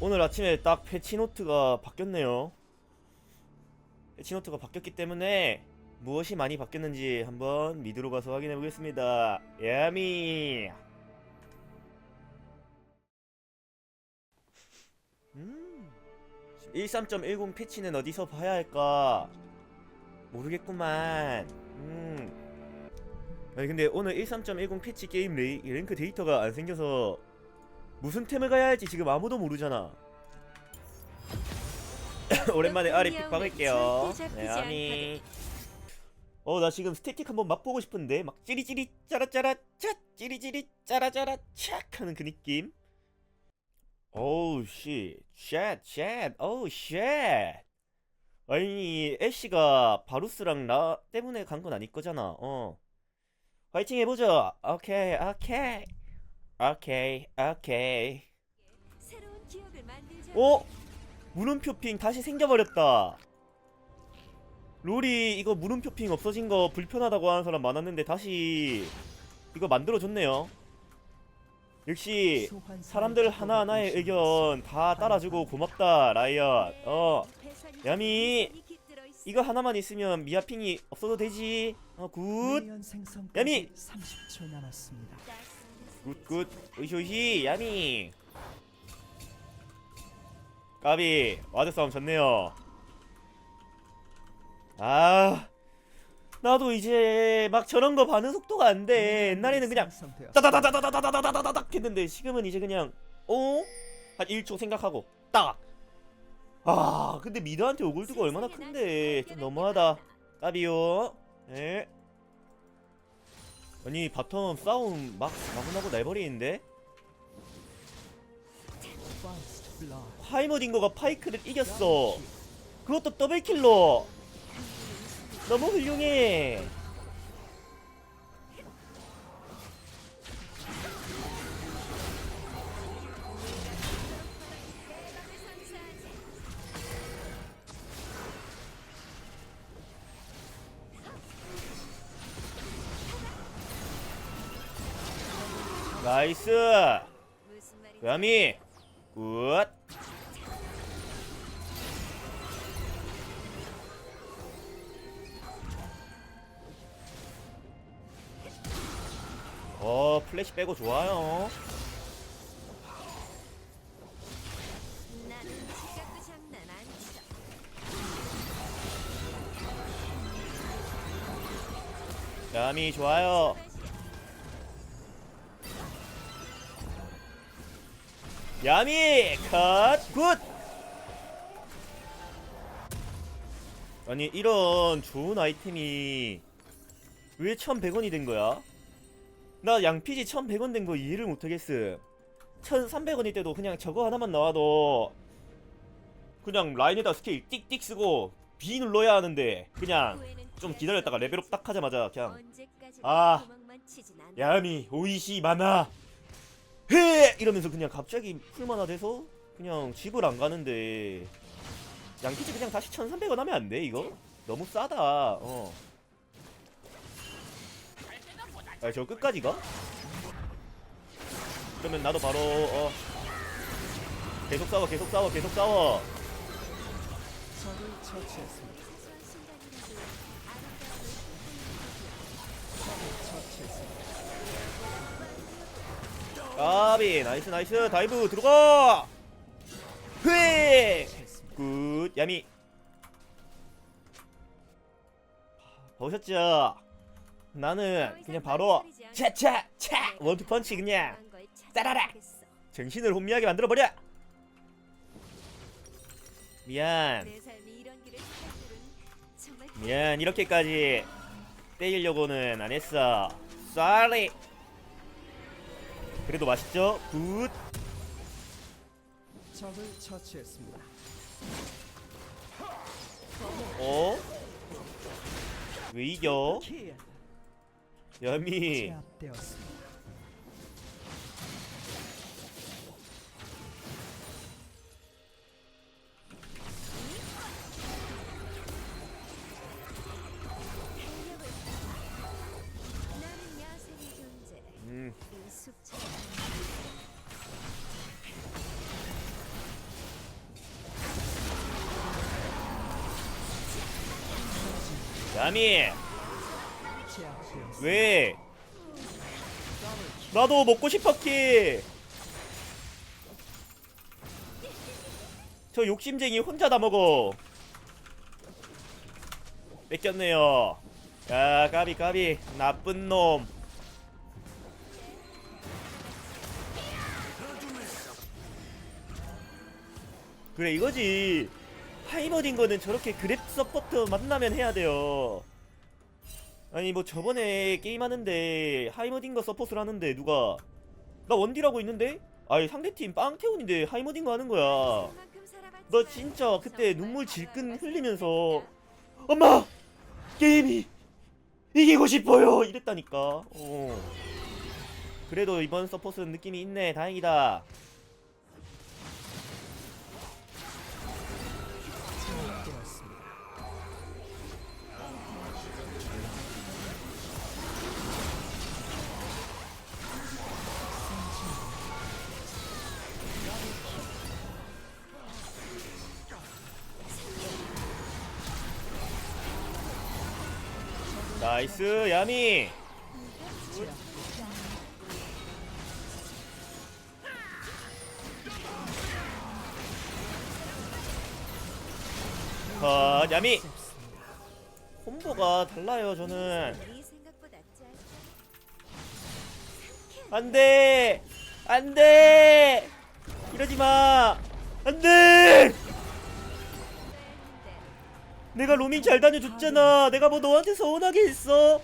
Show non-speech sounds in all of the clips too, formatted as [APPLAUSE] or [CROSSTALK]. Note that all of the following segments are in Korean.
오늘 아침에 딱 패치노트가 바뀌었네요. 패치노트가 바뀌었기 때문에 무엇이 많이 바뀌었는지 한번 미드로 가서 확인해 보겠습니다. 야미. 음. 13.10 패치는 어디서 봐야 할까? 모르겠구만. 음. 아니 근데 오늘 13.10 패치 게임 레이, 랭크 데이터가 안 생겨서 무슨 템을 가야 할지 지금 아무도 모르잖아. [LAUGHS] 오랜만에 아리 픽 박을게요. 네, 아미. 어, 나 지금 스태틱 한번 맛보고 싶은데 막 찌리찌리 짜라짜라 차 찌리찌리 짜라짜라 착 하는 그 느낌. 오우 씨, 쉣, 쉣, 오우 쉣. 아니 애쉬가 바루스랑 나 때문에 간 건 아닐 거잖아. 어. 화이팅 해보자. 오케이, 오케이, 오케이, 오케이. 어? 물음표 핑 다시 생겨버렸다. 롤이 이거 물음표 핑 없어진 거 불편하다고 하는 사람 많았는데 다시 이거 만들어줬네요. 역시 사람들 하나하나의 의견 다 따라주고 고맙다 라이엇. 어 야미, 이거 하나만 있으면 미아핑이 없어도 되지. 어 굿. 야미! 30초 남았습니다. 굿굿. 으이쇼이시 야미. 까비. 와드 싸움 졌네요. 아 나도 이제 막 저런 거 반응 속도가 안 돼. 옛날에는 그냥 따다다다다다다다다다닥 했는데 지금은 이제 그냥 어? 한 1초 생각하고 딱! 아 근데 미드한테 오글드가 얼마나 큰데. 좀 너무하다. 까비요. 예 아니 바텀 싸움 막 마구나고 날버리는데. 파이머딩거가 파이크를 이겼어. 그것도 더블킬로. 너무 훌륭해 나이스 그라미 굿 어, 플래시 빼고 좋아요. 감이 좋아요. 야미 컷굿 아니 이런 좋은 아이템이 왜 1100원이 된 거야? 나 양피지 1100원 된 거 이해를 못하겠음 1300원일 때도 그냥 저거 하나만 나와도 그냥 라인에다 스케일 띡띡 쓰고 B 눌러야 하는데 그냥 좀 기다렸다가 수 레벨업 딱 하자마자. 그냥 아. 야미 오이시 마나 헤 이러면서 그냥 갑자기 풀만화 돼서 그냥 집을 안 가는데 양키즈 그냥 다시 1300원 하면 안 돼 이거? 너무 싸다 어. 아, 저 끝까지 가? 그러면 나도 바로 어 계속 싸워 계속 싸워 계속 싸워 적을 처치했습니다. 까비 나이스 나이스. 다이브 들어가. 회 처치했습니다. 굿 야미. 보셨죠? 나는 그냥 바로 차차차! 원투 펀치 그냥 따라라! 정신을 혼미하게 만들어 버려! 미안. 미안 이렇게까지 때리려고는 안 했어. 쏘리 그래도 맛있죠? 굿 적을 처치했습니다. 어? 왜 이겨? 제압되었습니다. 야미! 왜? 나도 먹고 싶었기! 저 욕심쟁이 혼자 다 먹어. 뺏겼네요. 야 까비 까비. 나쁜 놈. 그래 이거지. 하이머딘 거는 저렇게 그랩 서포터 만나면 해야 돼요. 아니 뭐 저번에 게임하는데 하이머딘 거 서포트를 하는데 누가 나 원딜하고 있는데? 아니 상대팀 빵태훈인데 하이머딘 거 하는 거야. 너 진짜 그때 눈물 질끈 흘리면서. 엄마! 게임이 이기고 싶어요. 이랬다니까. 어. 그래도 이번 서포트는 느낌이 있네. 다행이다. 나이스 야미. 컷 야미. 콤보가 달라요 저는. 안돼! 안돼! 이러지 마! 안돼 내가 로밍 잘 다녀줬잖아. 내가 뭐 너한테 서운하게 했어?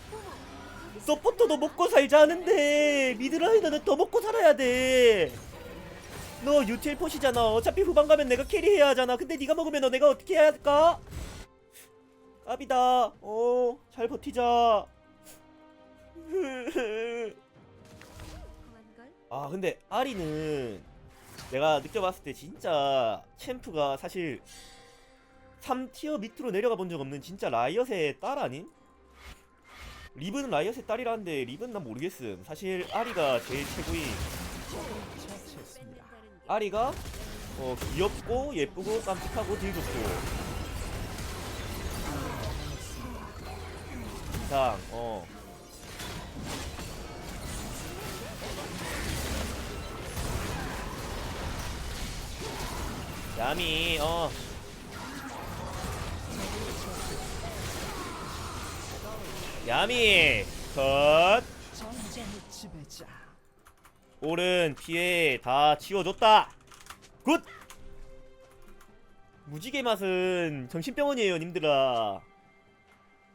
서포터도 먹고 살자 하는데 미드라이너는 더 먹고 살아야 돼너 유틸 포시잖아. 어차피 후반 가면 내가 캐리해야 하잖아. 근데 네가 먹으면 너 내가 어떻게 해야 할까? 깝이다. 어잘 버티자. [LAUGHS] 아 근데 아리는 내가 느껴봤을 때 진짜 챔프가 사실 3티어 밑으로 내려가 본 적 없는 진짜 라이엇의 딸 아님? 리브는 라이엇의 딸이라는데 리브는 난 모르겠음. 사실 아리가 제일 최고인 아리가 어 귀엽고 예쁘고 깜찍하고 딜 좋고. 이상 어. 야미 어 야미 컷. 오른 피해 다 치워줬다. 굿. 무지개 맛은 정신병원이에요, 님들아.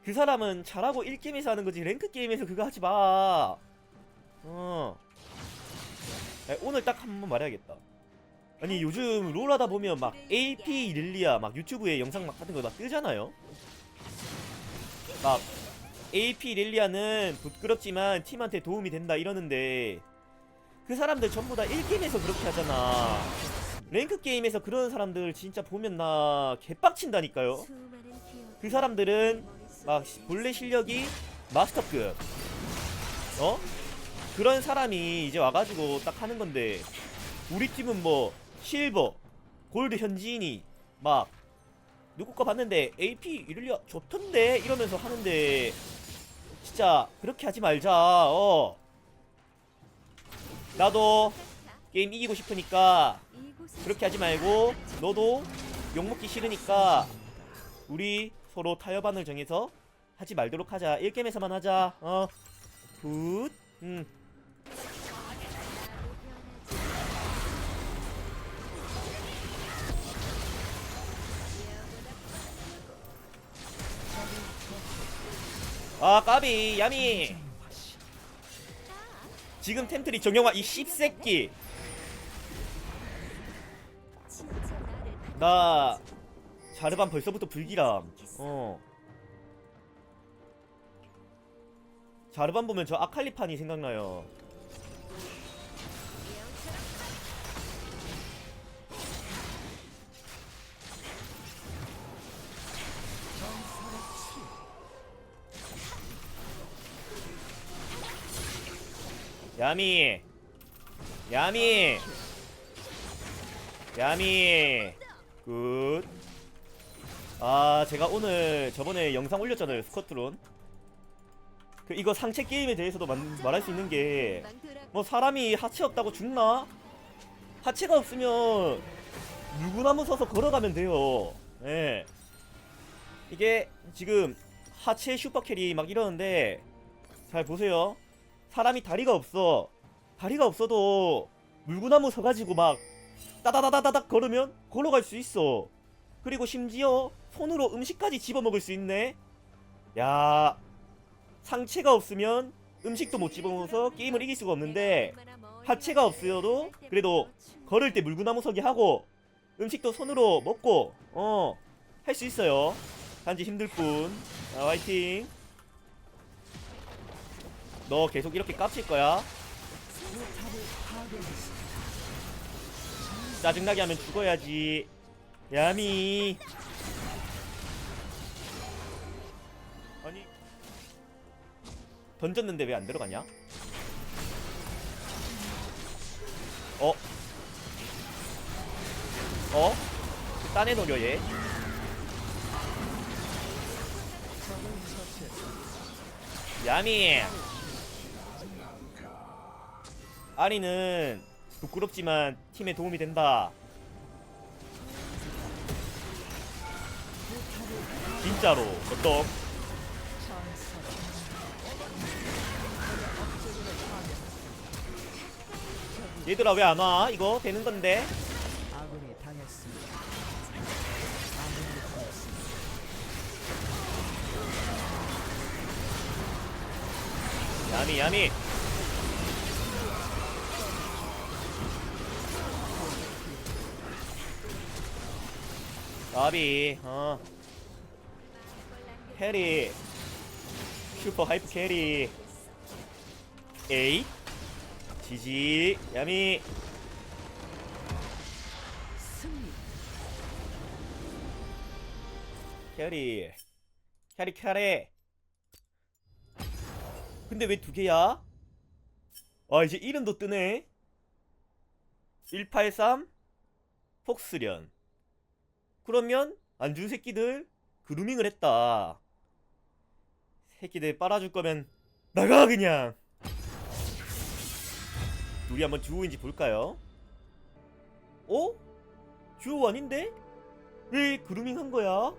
그 사람은 잘하고 1게임에서 하는 거지 랭크 게임에서 그거 하지 마. 어. 야, 오늘 딱 한 번 말해야겠다. 아니 요즘 롤 하다 보면 막 AP 릴리아 막 유튜브에 영상 막 같은 거 막 뜨잖아요. 막 AP 릴리아는 부끄럽지만 팀한테 도움이 된다 이러는데 그 사람들 전부 다 1게임에서 그렇게 하잖아. 랭크 게임에서 그런 사람들 진짜 보면 나 개빡친다니까요. 그 사람들은 막 시- 본래 실력이 마스터급. 어? 그런 사람이 이제 와가지고 딱 하는 건데 우리 팀은 뭐 실버, 골드 현지인이 막 누구 거 봤는데 AP 이럴리아 좋던데 이러면서 하는데 진짜 그렇게 하지 말자. 어. 나도 게임 이기고 싶으니까 그렇게 하지 말고 너도 욕먹기 싫으니까 우리 서로 타협안을 정해서 하지 말도록 하자 1게임에서만 하자 어 굿. 음. 아 까비 야미. 지금 템트리 정영화 이 씹새끼. 나 자르반 벌써부터 불기람 어. 자르반 보면 저 아칼리판이 생각나요 야미 야미 야미 굿아 제가 오늘 저번에 영상 올렸잖아요 스쿼트론 그 이거 상체 게임에 대해서도 만- 말할 수 있는 게 뭐 사람이 하체 없다고 죽나? 하체가 없으면 물구나무 서서 걸어가면 돼요. 예. 이게 지금 하체 슈퍼캐리 막 이러는데 잘 보세요. 사람이 다리가 없어. 다리가 없어도 물구나무 서가지고 막 따다다다다닥 걸으면 걸어갈 수 있어. 그리고 심지어 손으로 음식까지 집어먹을 수 있네. 야 상체가 없으면 음식도 못 집어먹어서 게임을 이길 수가 없는데 하체가 없어도 그래도 걸을 때 물구나무 서기 하고 음식도 손으로 먹고 어 할 수 있어요 단지 힘들 뿐 아, 화이팅 너 계속 이렇게 깝칠 거야. 짜증나게 하면 죽어야지 야미 아니 던졌는데 왜 안 들어가냐 어? 어? 딴애 노려 얘. 야미 아리는 부끄럽지만 팀에 도움이 된다 진짜로 어떡. 얘들아 왜 안 와? 이거 되는 건데 아군이 당했습니다. 아군이 당했습니다. 야미 야미 나비 어. 캐리. 슈퍼 하이프 캐리. 에이. 지지 야미. 캐리. 캐리 캐리. 근데 왜 두 개야? 아 이제 이름도 뜨네. 183 폭스련 그러면 안준 새끼들 그루밍을 했다 새끼들 빨아줄 거면 나가 그냥 우리 한번 듀오인지 볼까요? 어? 듀오 아닌데? 왜 그루밍 한 거야?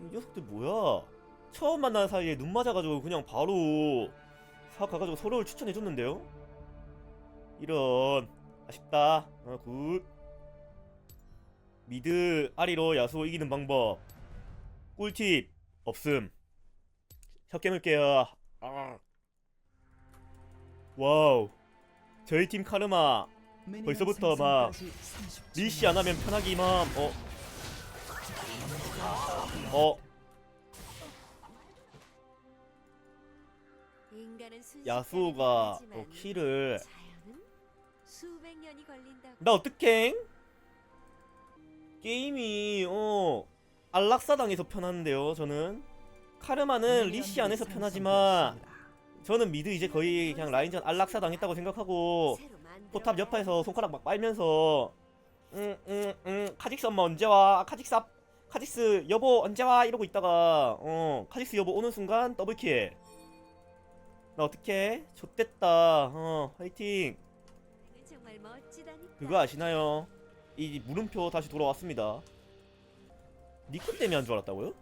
이 녀석들 뭐야? 처음 만난 사이에 눈 맞아가지고 그냥 바로 사업 가가지고 서로를 추천해줬는데요? 이런 아쉽다. 어, 굿. 미드 아리로 야수 이기는 방법. 꿀팁 없음. 혀 깨물게요. 아. 와우. 저희 팀 카르마 벌써부터 막 생성까지 30초 리시 안 하면 편하기만 어. 어. 야수가 어, 키를. 나 어떡해? 게임이 어 안락사당에서 편한데요 저는. 카르마는 리시 안에서 편하지만 저는 미드 이제 거의 그냥 라인전 안락사 당했다고 생각하고 포탑 옆에서 손가락 막 빨면서 응응응 카직스 엄마 언제 와? 카직스 앞 카직스 여보 언제 와? 이러고 있다가 어 카직스 여보 오는 순간 더블킬. 나 어떡해? 좆됐다. 어 화이팅. 그거 아시나요 이 물음표 다시 돌아왔습니다 니코 때문에 한 줄 알았다고요?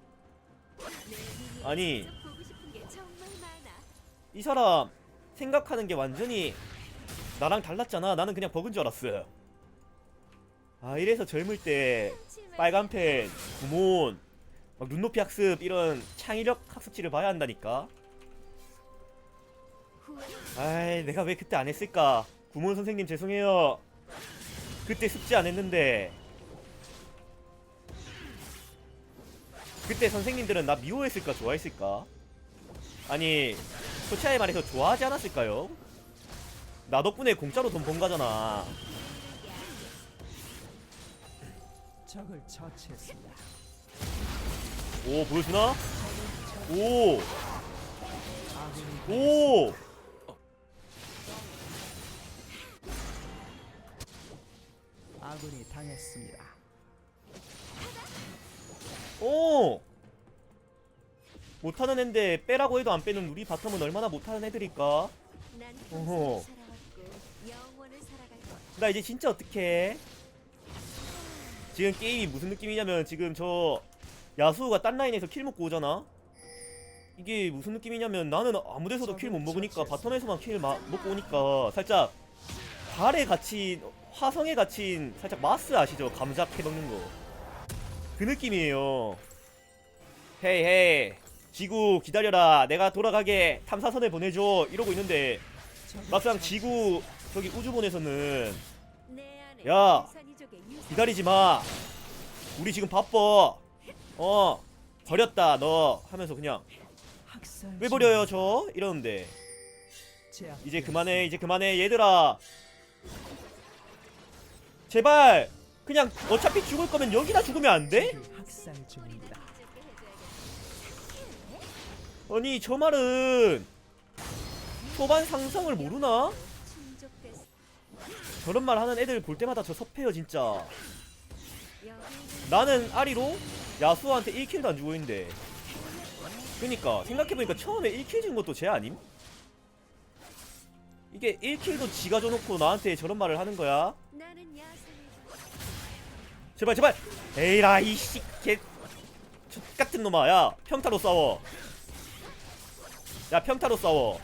아니. 이 사람 생각하는 게 완전히 나랑 달랐잖아. 나는 그냥 버그인 줄 알았어요. 아 이래서 젊을 때 빨간 펜, 구몬, 막 눈높이 학습 이런 창의력 학습지를 봐야 한다니까. 아이 내가 왜 그때 안 했을까? 구몬 선생님 죄송해요. 그때 숙제 안 했는데. 그때 선생님들은 나 미워했을까 좋아했을까? 아니 솔직하게 말해서 좋아하지 않았을까요? 나 덕분에 공짜로 돈 번 거잖아. 적을 처치했습니다. 오 보여주나? 오! 아군이 오! 아군이 당했습니다. 오! 못하는 앤데 빼라고 해도 안 빼는 우리 바텀은 얼마나 못하는 애들일까? 난 어허. 나 이제 진짜 어떡해? 지금 게임이 무슨 느낌이냐면 지금 저 야수가 딴 라인에서 킬 먹고 오잖아? 이게 무슨 느낌이냐면 나는 아무 데서도 킬 못 먹으니까 바텀에서만 킬 마, 먹고 오니까 살짝 달에 갇힌 화성에 갇힌 살짝 마스 아시죠? 감자 캐먹는 거 그 느낌이에요 헤이 헤이 지구 기다려라 내가 돌아가게 탐사선을 보내줘 이러고 있는데 막상. 지구 저기 우주본에서는 야, 기다리지 마. 우리 지금 바빠. 어, 버렸다 너 하면서 그냥 왜 버려요 저 이러는데 이제 그만해 이제 그만해 얘들아. 제발 그냥 어차피 죽을 거면 여기다 죽으면 안 돼? 아니 저 말은 초반 상성을 모르나? 저런 말 하는 애들 볼 때마다 저 섭해요 진짜. 나는 아리로 야수한테 1킬도 안 주고 있는데 그니까 생각해보니까 처음에 1킬 준 것도 쟤 아님? 이게 1킬도 지가 줘놓고 나한테 저런 말을 하는 거야? 제발 제발. 에이라 이씨 개 X같은 놈아. 야 평타로 싸워. 야 평타로 싸워.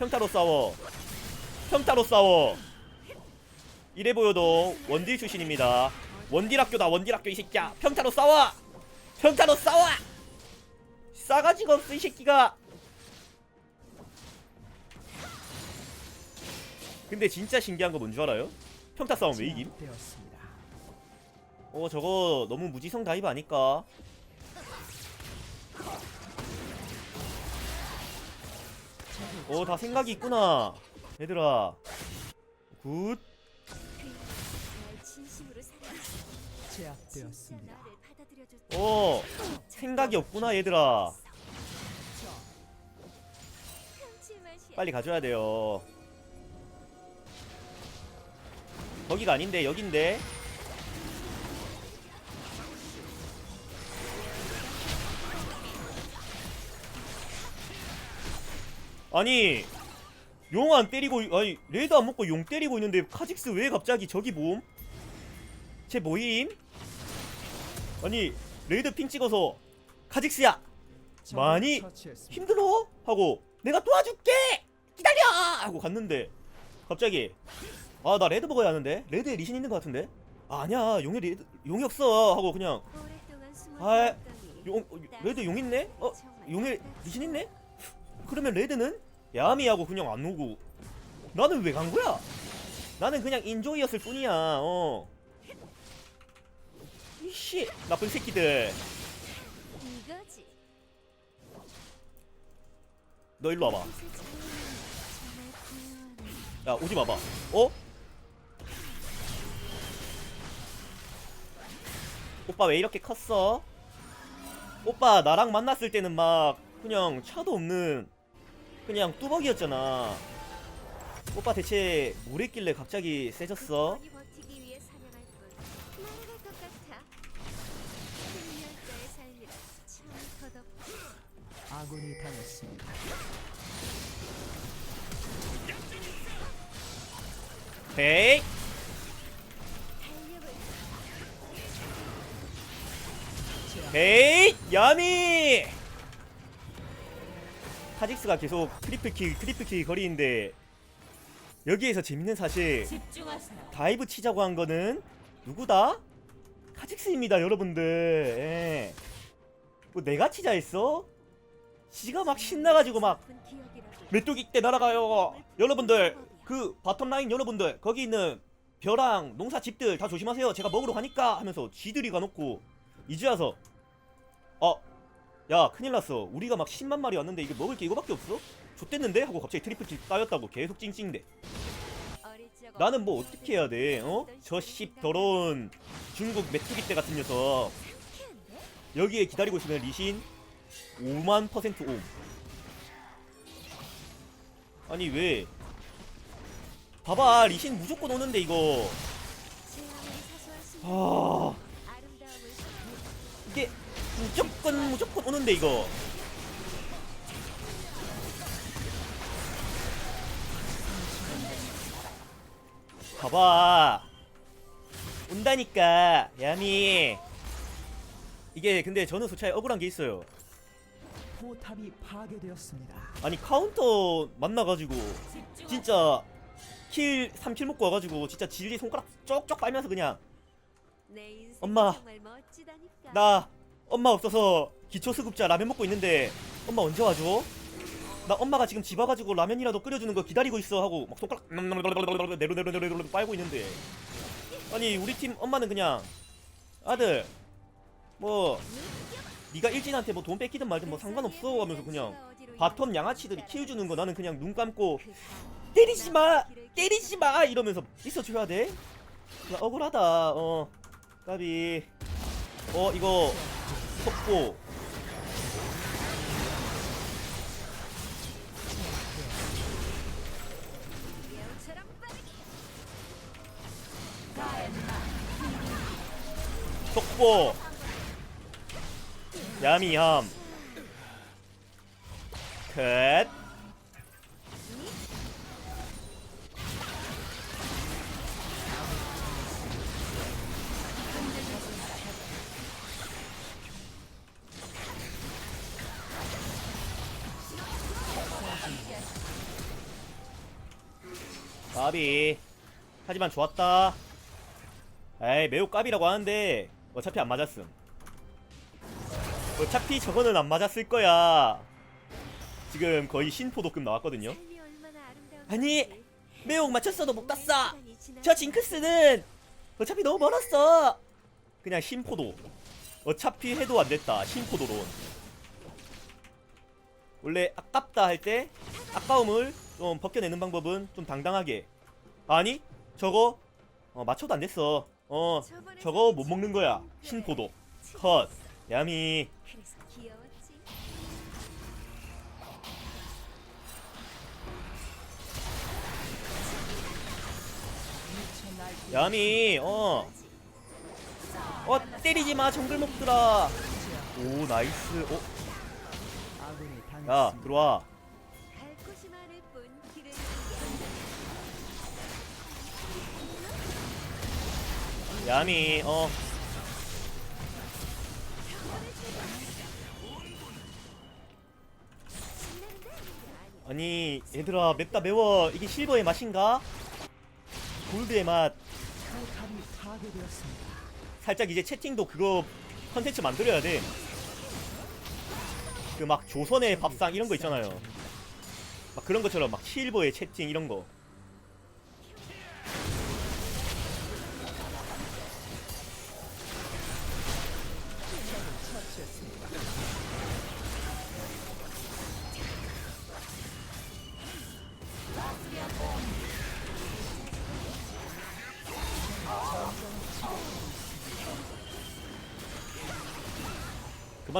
평타로 싸워. 평타로 싸워. 이래 보여도 원딜 출신입니다. 원딜 학교다 원딜 학교 이 새끼야. 평타로 싸워! 평타로 싸워! 싸가지가 없어 이 새끼가. 근데 진짜 신기한 거 뭔 줄 알아요? 평타 싸움 왜 이김? 어 저거 너무 무지성 다이브 아닐까? 어 다 생각이 있구나 얘들아 굿 제압되었습니다. 어 생각이 없구나 얘들아. 빨리 가져야 돼요 거기가 아닌데 여긴데 아니 용 안 때리고 아니 레드 안 먹고 용 때리고 있는데 카직스 왜 갑자기 저기 모음? 쟤 뭐임? 아니 레드 핑 찍어서 카직스야 많이. 힘들어? 하고 내가 도와줄게 기다려 하고 갔는데 갑자기 아 나 레드 먹어야 하는데 레드에 리신 있는 것 같은데 아, 아니야 용에 레드 용이 없어 하고 그냥 오랫동안 숨어 아, 살았더니 용 어, 레드 용 있네 어 용에. 리신 있네 그러면 레드는 야미 하고 그냥 안 오고 나는 왜 간 거야 나는 그냥 인조이였을 뿐이야 어 이씨 나쁜 새끼들 이거지. 너 일로 와봐. 야 오지 마봐 어? 오빠 왜 이렇게 컸어? 오빠 나랑 만났을 때는 막 그냥 차도 없는 그냥 뚜벅이었잖아. 오빠 대체 뭘 했길래 갑자기 세졌어? 아군이 당했습니다. 헤이! 헤이! 야미 카직스가 계속 트리플킬 트리플킬 거리는데 여기에서 재밌는 사실. 다이브 치자고 한 거는 누구다? 카직스입니다, 여러분들. 예. 뭐 내가 치자 했어? 지가 막 신나가지고 막 메뚜기 때 날아가요. 여러분들 그 바텀 라인 여러분들 거기 있는 벼랑 농사 집들 다 조심하세요. 제가 먹으러 가니까 하면서 지들이 가놓고 이제 와서 어. 야 큰일 났어 우리가 막 10만 마리 왔는데 이게 먹을 게 이거밖에 없어? 좆됐는데? 하고 갑자기 트리플 킬 따였다고 계속 찡찡대 나는 뭐 어떻게 해야 돼? 어? 저씨 더러운 중국 메뚜기 때 같은 녀석 여기에 기다리고 있으면 리신 5만 퍼센트 옴 아니 왜 봐봐 리신 무조건 오는데 이거 아 무조건 무조건 오는데 이거 봐봐 온다니까 야미 이게 근데 저는 소차에 억울한 게 있어요 포탑이 파괴되었습니다. 아니 카운터 만나가지고 진짜 킬 3킬 먹고 와가지고 진짜 진리 손가락 쪽쪽 빨면서 그냥 엄마. 나 엄마 없어서 기초수급자 라면 먹고 있는데 엄마 언제 와줘? 나 엄마가 지금 집 와가지고 라면이라도 끓여주는 거 기다리고 있어 하고 막 손가락 내로내로내로 빨고 있는데 아니 우리 팀 엄마는 그냥 아들 뭐 네가 일진한테 뭐 돈 뺏기든 말든 뭐 상관없어 하면서 그냥 바텀 양아치들이 키워주는 거 나는 그냥 눈 감고 때리지 마 때리지 마 이러면서 있어줘야 돼? 나 억울하다 어 까비 어 이거 빠르게. 속보. 야미함. 컷 까비. 하지만 좋았다. 에이 매우 까비라고 하는데 어차피 안 맞았음. 어차피 저거는 안 맞았을 거야. 지금 거의 신포도급 나왔거든요. 아니. 매혹 맞췄어도 못 지나서 저 징크스는 어차피 너무 멀었어. 그냥 신포도. 어차피 해도 안 됐다 신포도론 원래 아깝다 할 때 아까움을 좀 벗겨내는 방법은 좀 당당하게 아니 저거 어, 맞춰도 안 됐어. 어 저거 못 먹는 거야. 신포도. 컷. 야미. 야미 어. 어 때리지 마 정글 먹들아 오 나이스. 어, 야. 들어와 야미 어 아니. 얘들아 맵다 매워 이게 실버의 맛인가? 골드의 맛. 살짝 이제 채팅도 그거 컨텐츠 만들어야 돼. 그 막 조선의 밥상 이런 거 있잖아요. 막 그런 것처럼 막 실버의 채팅 이런 거.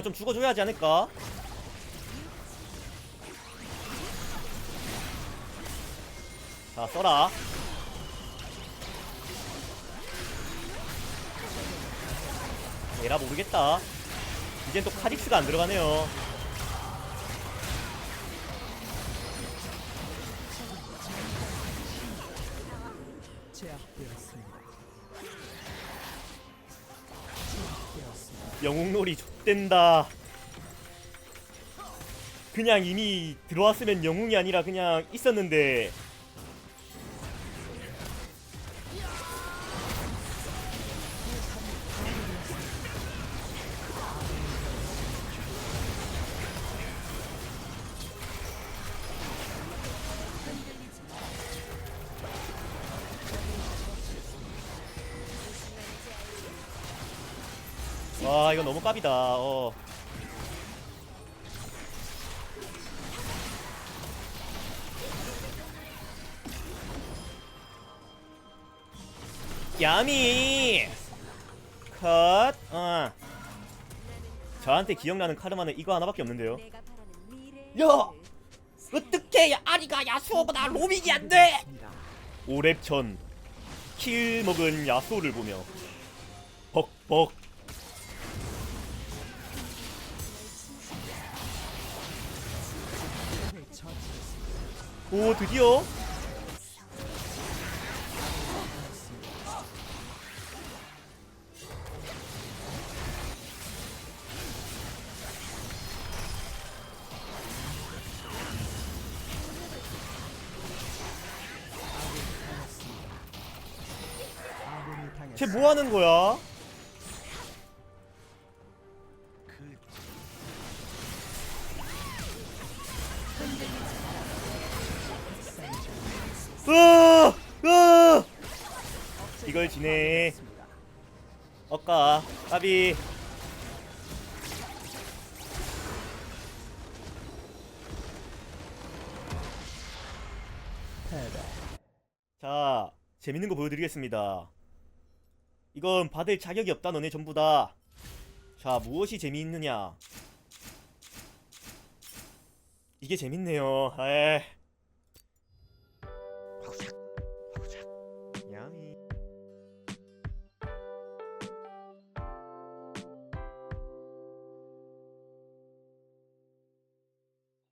그만 좀 죽어줘야 하지 않을까? 자 써라 에라 모르겠다 이젠 또 카직스가 안 들어가네요 제압되었습니다. 영웅놀이 좆된다. 그냥 이미 들어왔으면 영웅이 아니라 그냥 있었는데 너무 깝이다 어. 야미 컷 어. 저한테 기억나는 카르마는 이거 하나밖에 없는데요. 야! 어떻게 아리가 야수보다 로밍이 안돼 있습니다. 오랩 전킬 먹은 야수를 보며 벅벅 오 드디어. 쟤 뭐하는 거야? 으아! 으아! 이걸 지네 어까 까비. 자 재밌는 거 보여드리겠습니다 이건 받을 자격이 없다 너네 전부 다 자 무엇이 재미있느냐 이게 재밌네요 에